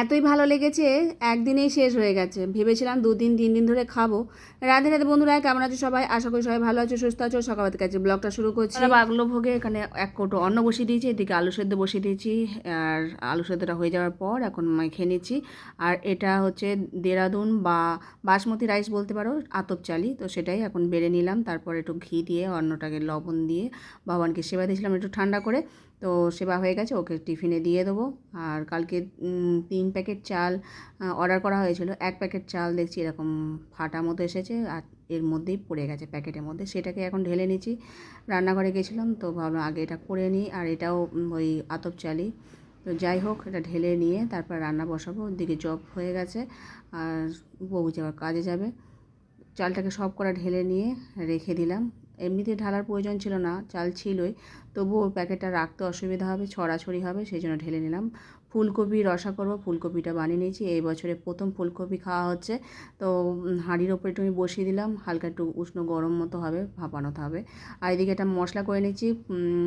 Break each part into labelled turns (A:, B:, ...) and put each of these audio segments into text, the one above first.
A: এতই ভালো লেগেছে একদিনেই শেষ হয়ে গেছে। ভেবেছিলাম দুদিন তিন দিন ধরে খাব। রাধে রাধে বন্ধুরা কেমন আছো সবাই? আশা করি সবাই ভালো আছো সুস্থ আছো। সকালের কাছে ব্লগটা শুরু করছি। বাগলো ভোগে এখানে এক কৌটো অন্ন বসিয়ে দিয়েছি এদিকে আলু সেদ্ধ বসিয়ে দিয়েছি আর আলু সেদ্ধটা হয়ে যাওয়ার পর এখন খেয়ে নিচ্ছি। আর এটা হচ্ছে দেরাদুন বা বাসমতি রাইস বলতে পারো আতপ চালি। তো সেটাই এখন বেড়ে নিলাম। তারপর একটু ঘি দিয়ে অন্নটাকে লবণ দিয়ে ভগবানকে সেবা দিয়েছিলাম একটু ঠান্ডা করে। তো সেবা হয়ে গেছে ওকে টিফিনে দিয়ে দেবো। আর কালকে উম, তিন প্যাকেট চাল অর্ডার করা হয়েছিল। এক প্যাকেট চাল দেখছি এরকম ফাটা মতো এসেছে আর এর মধ্যেই পড়ে গেছে প্যাকেটের মধ্যে। সেটাকে এখন ঢেলে নিচ্ছি। রান্নাঘরে গেছিলাম তো ভাবলাম আগে এটা করে নিই আর এটাও ওই আতপ চালি তো যাই হোক, এটা ঢেলে নিয়ে তারপর রান্না বসাবো। ওদিকে জব হয়ে গেছে আর বউ যাওয়ার কাজে যাবে। চালটাকে সব করা ঢেলে নিয়ে রেখে দিলাম। এমনিতে ঢালার প্রয়োজন ছিল না, চাল ছিলই। তবুও প্যাকেটটা রাখতে অসুবিধা হবে, ছড়াছড়ি হবে, সেই জন্য ঢেলে নিলাম। ফুলকপি রসা করব ফুলকপিটা বানিয়ে নিয়েছি। এই বছরে প্রথম ফুলকপি খাওয়া হচ্ছে। তো হাঁড়ির ওপরে একটু বসিয়ে দিলাম। হালকা একটু উষ্ণ গরম মতো হবে, ভাপানোতে হবে। আর এদিকে একটা মশলা করে নিচ্ছি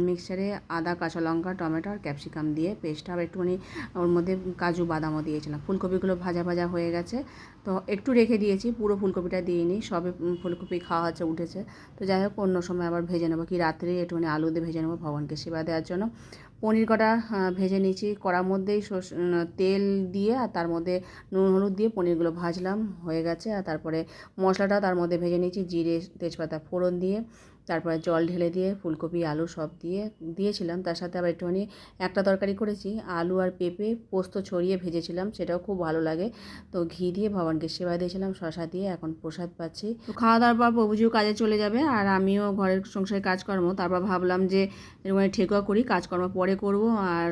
A: মিক্সারে আদা, কাঁচা লঙ্কা, টমেটো আর ক্যাপসিকাম দিয়ে পেস্টটা আবার একটুখানি ওর মধ্যে কাজু বাদামও দিয়েছিলাম। ফুলকপিগুলো ভাজা ভাজা হয়ে গেছে। তো, একটু রেখে দিয়েছি, পুরো ফুলকপিটা দিইনি, সবে ফুলকপি খাওয়া হচ্ছে, উঠেছে। তো যাই হোক, অন্য সময় আবার ভেজে নেব। কি রাত্রে একটুখানি আলু দিয়ে ভেজে নেব ভগবানকে সেবা দেওয়ার জন্য। পনির কটা ভেজে নিয়েছি। কড়ার মধ্যেই তেল দিয়ে আর তার মধ্যে নুন হলুদ দিয়ে পনিরগুলো ভাজলাম, হয়ে গেছে। আর তারপরে মশলাটা তার মধ্যে ভেজে নিয়েছি, জিরে, তেজপাতা ফোড়ন দিয়ে। তারপরে জল ঢেলে দিয়ে, ফুলকপি, আলু সব দিয়ে, দিয়েছিলাম। তার সাথে আবার একটুখানি একটা তরকারি করেছি। আলু আর পেঁপে পোস্ত ছড়িয়ে ভেজেছিলাম, সেটাও খুব ভালো লাগে। তো ঘি দিয়ে ভগবানকে সেবা দিয়েছিলাম, শশা দিয়ে, এখন প্রসাদ পাচ্ছি। তো খাওয়া দাওয়ার পর প্রভুজিও কাজে চলে যাবে আর আমিও ঘরের সংসারে কাজকর্ম। তারপর ভাবলাম যে এরকম ঠেকুয়া করি, কাজকর্ম পরে করব আর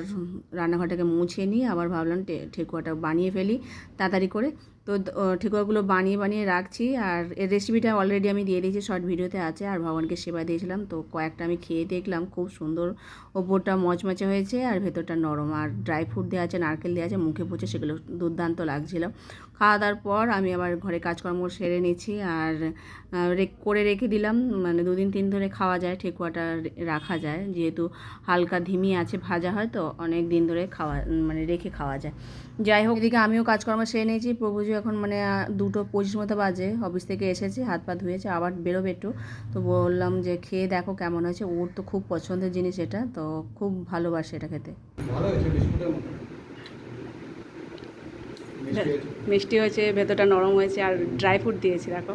A: রান্নাঘরটাকে মুছে নিই আবার ভাবলাম ঠেকুয়াটা বানিয়ে ফেলি, তাড়াতাড়ি করে। তো ঠেকুয়াগুলো বানিয়ে বানিয়ে রাখছি আর এর রেসিপিটা অলরেডি আমি দিয়ে দিয়েছি শর্ট ভিডিওতে আছে আর ভগবানকে সেবা দিয়েছিলাম। তো কয়েকটা আমি খেয়ে দেখলাম, খুব সুন্দর। ওপরটা মচমচে হয়েছে আর ভেতরটা নরম। আর ড্রাই ফ্রুট দেওয়া আছে, নারকেল দেওয়া আছে, মুখে পচে সেগুলো দুর্দান্ত লাগছিল। খাওয়া দাওয়ার পর আমি আবার ঘরে কাজকর্ম সেরে নিচ্ছি আর করে রেখে দিলাম। মানে দুদিন, তিন ধরে খাওয়া যায় ঠেকুয়াটা রাখা যায়। যেহেতু হালকা ধিমি আছে, ভাজা হয়, তো অনেক দিন ধরে খাওয়া মানে রেখে খাওয়া যায়। যাই হোক, এদিকে আমিও কাজকর্ম সেরে নিয়েছি, প্রভুজি এখন মানে দুটো পঁচিশ মতো বাজে। অফিস থেকে এসেছে হাত পা ধুয়েছে আবার বেরোবে একটু। তো বললাম যে খেয়ে দেখো কেমন হয়েছে। ওর তো খুব পছন্দের জিনিস এটা তো খুব ভালোবাসে এটা খেতে।
B: ভালো হয়েছে বিস্কুটের মতো? মিষ্টি হয়েছে?
A: ভেতরটা নরম হয়েছে আর ড্রাই ফ্রুট দিয়েছি দেখো।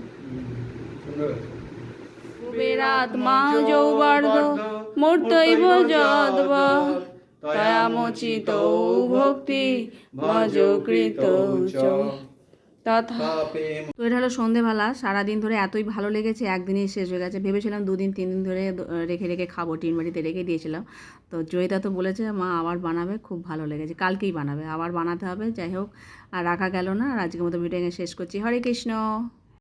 B: হয়েছে।
A: বেরাত্মা যৌবর্ধ মূর্তৈব যদ্ব তয়ামোচিত ভক্তি ভজ কৃত চ তথা
B: পাপে
A: তো এটা হলো সন্ধেবেলা সারাদিন ধরে এতই ভালো লেগেছে একদিনই শেষ হয়ে গেছে। ভেবেছিলাম দুদিন তিন দিন ধরে রেখে রেখে খাব টিন বাড়িতে রেখে দিয়েছিলাম। তো জয়িতা তো বলেছে মা আবার বানাবে খুব ভালো লেগেছে কালকেই বানাবে আবার বানাতে হবে যাই হোক আর রাখা গেল না আর আজকের মতো ভিডিও শেষ করছি। হরে কৃষ্ণ।